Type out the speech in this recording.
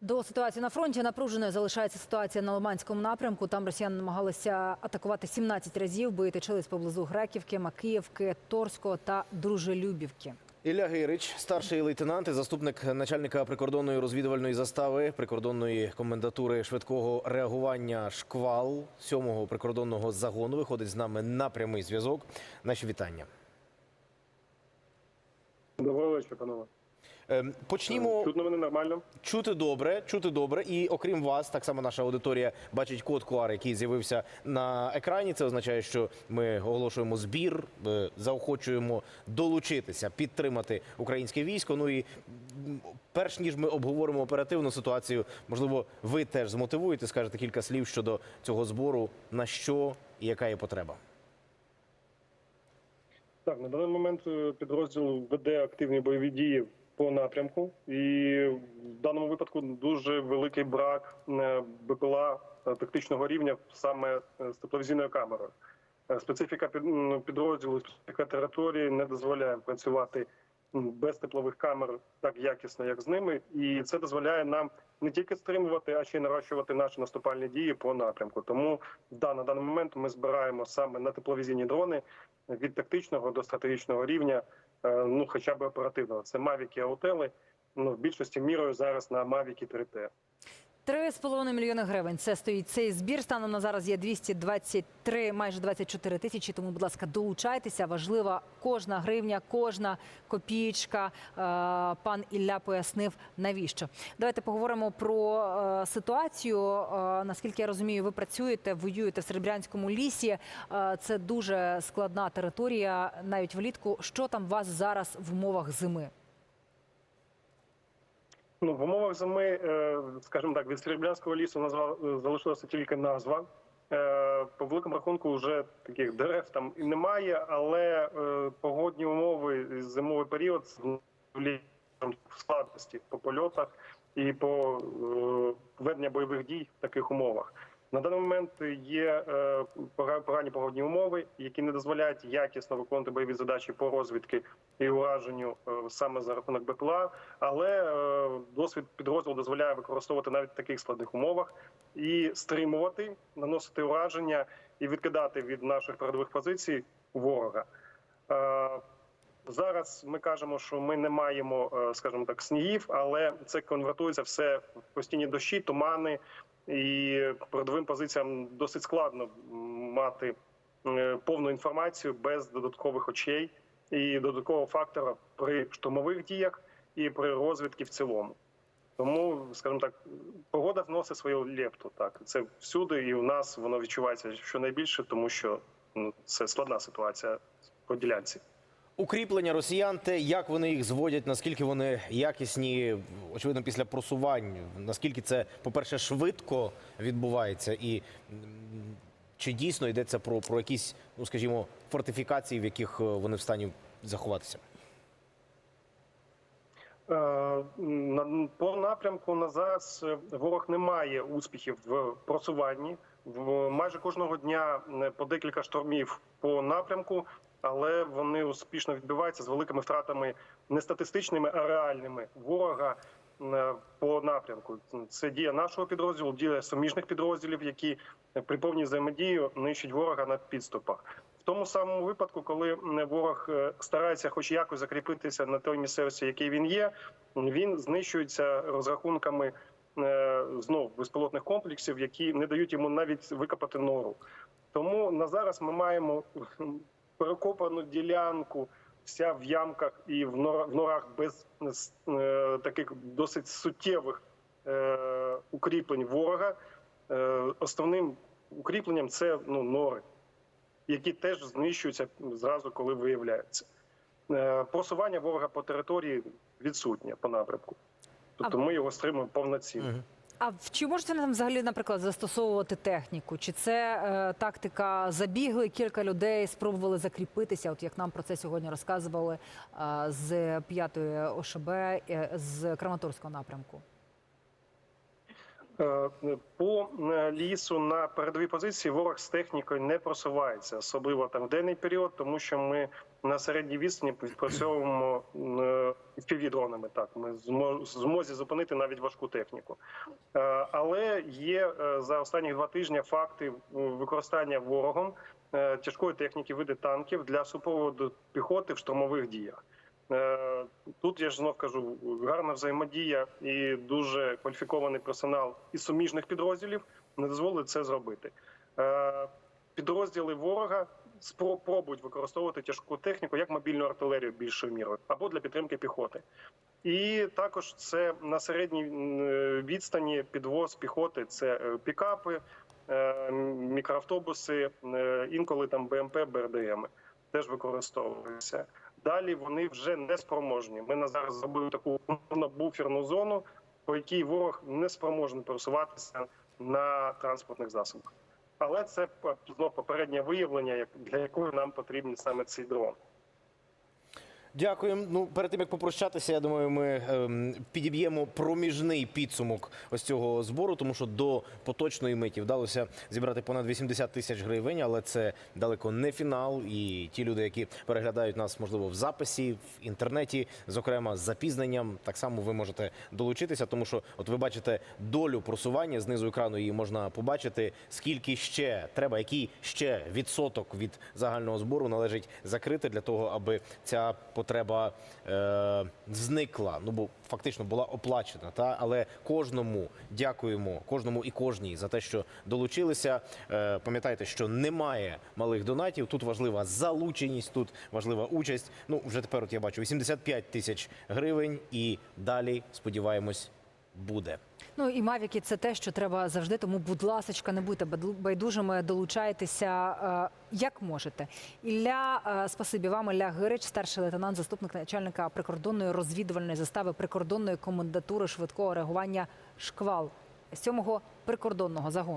До ситуації на фронті напруженою залишається ситуація на Лиманському напрямку. Там росіяни намагалися атакувати 17 разів, бо тичились поблизу Греківки, Макіївки, Торського та Дружелюбівки. Ілля Гирич, старший лейтенант і заступник начальника прикордонної розвідувальної застави прикордонної комендатури швидкого реагування шквал сьомого прикордонного загону. Виходить з нами на прямий зв'язок. Наші вітання. Доброго вечора, панове. Ем, Почнімо Чутно мене нормально? чути добре, чути добре. І окрім вас, так само наша аудиторія бачить код QR, який з'явився на екрані. Це означає, що ми оголошуємо збір, е, заохочуємо долучитися, підтримати українське військо. Ну і перш ніж ми обговоримо оперативну ситуацію, можливо, ви теж змотивуєте, скажете кілька слів щодо цього збору, на що і яка є потреба. Так, на даний момент е, підрозділ веде активні бойові дії по напрямку, і в даному випадку дуже великий брак е, БПЛА е, тактичного рівня саме е, з тепловізійною камерою. Специфіка під- підрозділу, специфіка території не дозволяє працювати без теплових камер так якісно, як з ними, і це дозволяє нам не тільки стримувати, а ще й нарощувати наші наступальні дії по напрямку. Тому да, на даний момент ми збираємо саме на тепловізійні дрони від тактичного до стратегічного рівня, ну хоча б оперативного. Це Мавіки Аутели. Ну, в більшості мірою зараз на Мавіки 3Т. 3,5 мільйони гривень. Це стоїть цей збір. Станом на зараз є 223, майже 24 тисячі. Тому, будь ласка, долучайтеся. Важлива кожна гривня, кожна копієчка. Е, Пан Ілля пояснив навіщо. Давайте поговоримо про е, ситуацію. Е, Наскільки я розумію, ви працюєте, воюєте в Серебрянському лісі. Це дуже складна територія, навіть влітку. Що там у вас зараз в умовах зими? Ну, в умовах зими, е, скажімо так, від Серебрянського лісу назва е, залишилася тільки назва. Е, По великому рахунку, вже таких дерев там і немає, але погодні умови, зимовий період в складності по польотах і по ведення бойових дій в таких умовах. На даний момент є е, погані погодні умови, які не дозволяють якісно виконувати бойові задачі по розвідки і ураженню е, саме за рахунок БПЛА, але е, досвід підрозділу дозволяє використовувати навіть в таких складних умовах і стримувати, наносити ураження і відкидати від наших передових позицій ворога. Зараз ми кажемо, що ми не маємо, скажімо так, снігів, але це конвертується все в постійні дощі, тумани, і передовим позиціям досить складно мати е, повну інформацію без додаткових очей і додаткового фактора при штурмових діях і при розвідці в цілому. Тому, скажімо так, погода вносить свою лепту. Так це всюди, і у нас воно відчувається щонайбільше, тому що ну, це складна ситуація по ділянці. Укріплення росіян, те, як вони їх зводять, наскільки вони якісні, очевидно, після просувань, наскільки це, по-перше, швидко відбувається, і чи дійсно йдеться про, про якісь, ну скажімо, фортифікації, в яких е, вони в стані заховатися? Е, По напрямку на зараз е, ворог не має успіхів в просуванні. Майже кожного дня по декілька штурмів по напрямку, але вони успішно відбиваються з великими втратами не статистичними, а реальними ворога е, по напрямку. Це дія нашого підрозділу, дія суміжних підрозділів, які е, при повній взаємодії нищать ворога на підступах. В тому самому випадку, коли м, ворог е, старається хоч якось закріпитися на той місцевості, який він є, він знищується розрахунками е, знов безпілотних комплексів, які не дають йому навіть викопати нору. Тому на зараз ми маємо перекопану ділянку, вся в ямках і в нора- в норах без е, таких досить суттєвих е, укріплень ворога. Е, Основним укріпленням це ну, нори, які теж знищуються зразу, коли виявляються. Просування ворога по території відсутнє по напрямку. Тобто ми його стримуємо повноцінно. А чи можете там взагалі, наприклад, застосовувати техніку? Чи це е, тактика забігли, кілька людей спробували закріпитися? От як нам про це сьогодні розказували е, з п'ятої ОШБ е, з Краматорського напрямку? Е, По е, лісу на передовій позиції ворог з технікою не просувається, особливо там в денний період, тому що ми на середній відстані відпрацьовуємо півдронами. Так, ми змо- змозі зупинити навіть важку техніку. Е, Але є е, за останні два тижні факти е, використання ворогом е, тяжкої техніки види танків для супроводу піхоти в штурмових діях. Е, Тут я ж знов кажу, гарна взаємодія і дуже кваліфікований персонал із суміжних підрозділів не дозволить це зробити. Е, Підрозділи ворога спро- пробують використовувати тяжку техніку як мобільну артилерію більшою мірою або для підтримки піхоти. І також це на середній відстані підвоз піхоти. Це е, пікапи, мікроавтобуси, інколи там БМП, БРДМ теж використовуються. Далі вони вже не спроможні. Ми на зараз зробили таку буферну зону, по якій ворог не спроможний пересуватися на транспортних засобах. Але це знов попереднє виявлення, для якого нам потрібні саме цей дрон. Дякуємо. Ну, перед тим як попрощатися, я думаю, ми ем, підіб'ємо проміжний підсумок ось цього збору, тому що до поточної миті вдалося зібрати понад 80 тисяч гривень, але це далеко не фінал. І ті люди, які переглядають нас, можливо, в записі, в інтернеті, зокрема з запізненням, так само ви можете долучитися, тому що, от ви бачите долю просування знизу екрану, її можна побачити, скільки ще треба, який ще відсоток від загального збору належить закрити для того, аби ця потреба е, зникла. Ну бо фактично була оплачена. Та але кожному дякуємо, кожному і кожній за те, що долучилися. Е, пам'ятайте, що немає малих донатів. Тут важлива залученість, тут важлива участь. Ну вже тепер от я бачу 85 тисяч гривень, і далі сподіваємось буде. Ну і мавіки це те, що треба завжди. Тому, будь ласочка, не будьте байдужими, долучайтеся е, як можете. Ілля, е, спасибі вам, Ілля Гирич, старший лейтенант, заступник начальника прикордонної розвідувальної застави прикордонної комендатури швидкого реагування шквал 7-го прикордонного загону.